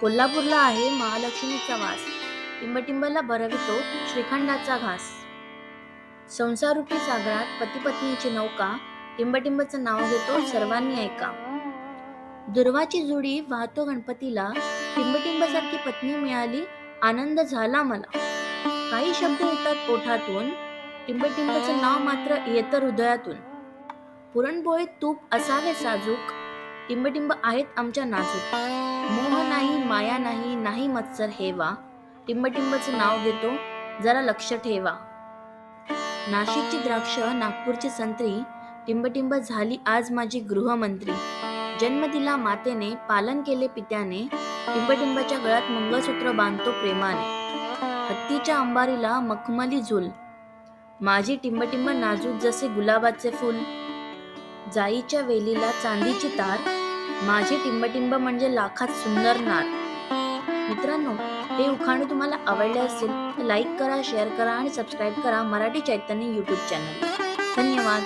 कोल्हापूरला आहे महालक्ष्मीचा वास. टिंबटिंबला बरवितो श्रीखंडाचा घास. संसारूपी सागरात पतीपत्नीची नौका टिंबटिंबचं नाव घेतो सर्वांनी ऐका. दुर्वाची जुडी वाहतो गणपतीला टिंबटिंबसारखी पत्नी मिळाली आनंद झाला मला. काही शब्द येतात ओठातून टिंबटिंबचं नाव मात्र येतं हृदयातून. पुरणपोळीत तूप असावे साजूक टिंबटिंब आहेत आमच्या नाजूक. मोह नाही माया नाही नाही मत्सर हेवा. टिंबटिंबचं नाव घेतो जरा लक्ष ठेवा. नाशिकची द्राक्ष नागपूरची संत्री टिंबटिंब झाली आज माझी गृहमंत्री. जन्म दिला मातेने पालन केले पित्याने टिंबटिंबाच्या गळ्यात मंगळसूत्र बांधतो प्रेमाने. हत्तीच्या अंबारीला मखमली झुल. माझी टिंबटिंब नाजूक जसे गुलाबाचे फुल जाईच्या वेलीला चांदीची तार माझी टिंबटिंब म्हणजे लाखात सुंदर नार. मित्रांनो हे उखाणे तुम्हाला आवडले असेल तर लाईक करा शेअर करा आणि सबस्क्राईब करा मराठी चैतन्य यूट्यूब चॅनल धन्यवाद.